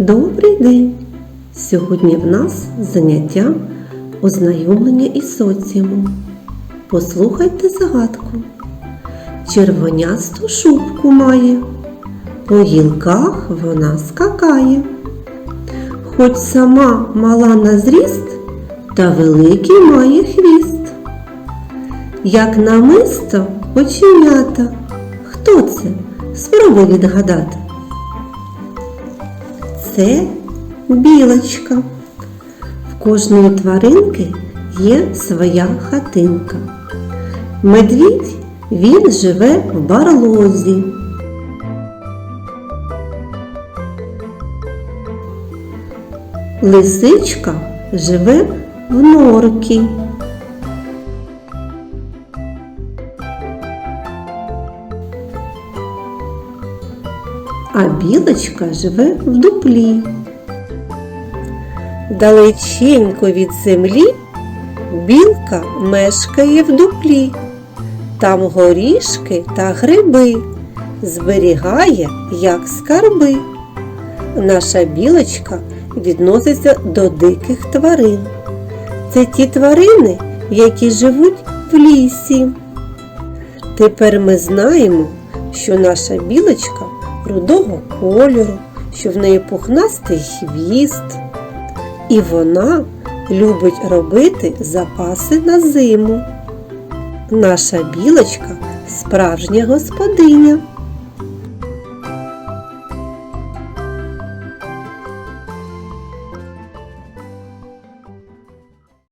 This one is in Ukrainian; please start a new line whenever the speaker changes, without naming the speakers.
Добрий день! Сьогодні в нас заняття ознайомлення із соціумом. Послухайте загадку. Червонясту шубку має, по гілках вона скакає. Хоч сама мала на зріст, та великий має хвіст. Як намисто оченята. Хто це? Спробуй відгадати. Це білочка. В кожної тваринки є своя хатинка. Медвідь він живе в барлозі. Лисичка живе в норці. А білочка живе в дуплі. Далеченько від землі білка мешкає в дуплі. Там горішки та гриби зберігає, як скарби. Наша білочка відноситься до диких тварин. Це ті тварини, які живуть в лісі. Тепер ми знаємо, що наша білочка рудого кольору, що в неї пухнастий хвіст. І вона любить робити запаси на зиму. Наша білочка справжня господиня.